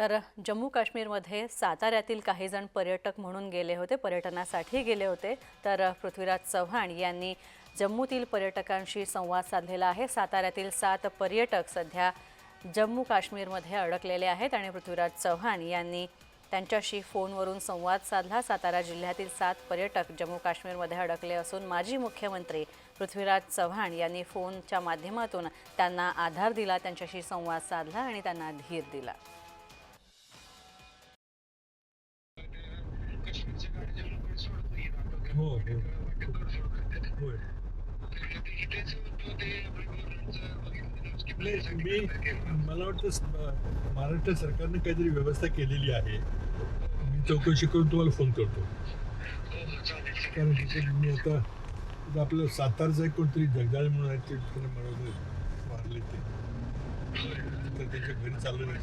तर जम्मू काश्मीरमध्ये साताऱ्यातील काही जण पर्यटक म्हणून गेले होते पर्यटनासाठी गेले होते. तर पृथ्वीराज चव्हाण यांनी जम्मूतील पर्यटकांशी संवाद साधलेला आहे. साताऱ्यातील सात पर्यटक सध्या जम्मू काश्मीरमध्ये अडकलेले आहेत आणि पृथ्वीराज चव्हाण यांनी त्यांच्याशी फोनवरून संवाद साधला. सातारा जिल्ह्यातील सात पर्यटक जम्मू काश्मीरमध्ये अडकले असून माजी मुख्यमंत्री पृथ्वीराज चव्हाण यांनी फोनच्या माध्यमातून त्यांना आधार दिला त्यांच्याशी संवाद साधला आणि त्यांना धीर दिला. हो हो. होय. मी मला वाटतं महाराष्ट्र सरकारने काहीतरी व्यवस्था केलेली आहे. मी चौकशी करून तुम्हाला फोन करतो. कारण तिथे मी आता आपलं सातारचं एक कोणतरी जगदाळे म्हणून आहे ते मला मारले ते. तर त्यांच्या घरी चाललं नाही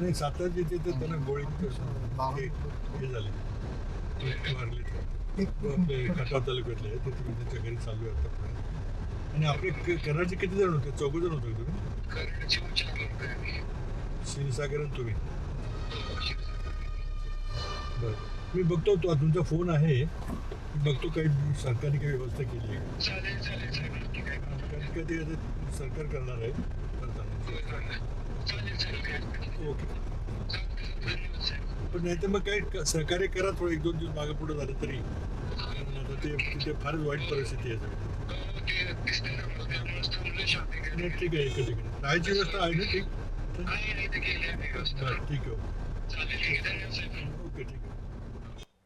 नाही सातारचे ते तर त्यांना गोळी हे हे झाले. मारले. ते आपले खटाव तालुक्यातले आहे ते तुम्ही त्यांच्या घरी चालू आहे आता. आणि आपले क- कराडचे किती जण होते? चौघ जण होते तुम्ही? क्षीरसागर तुम्ही? बरं. मी बघतो तो तुमचा फोन आहे. मी बघतो काही सरकारने काही व्यवस्था केली आहे. कारण का ते आता सरकार करणार आहे. करताना. ओके पण नाही तर मग काही सहकार्य करा थोडं एक दोन दिवस मागे पुढे झालं तरी. कारण आता ते तिथे फारच वाईट परिस्थिती आहे ठीक आहे एका ठिकाणी. राहायची व्यवस्था आहे ना ठीक? ठीक आहे. ओके ठीक आहे.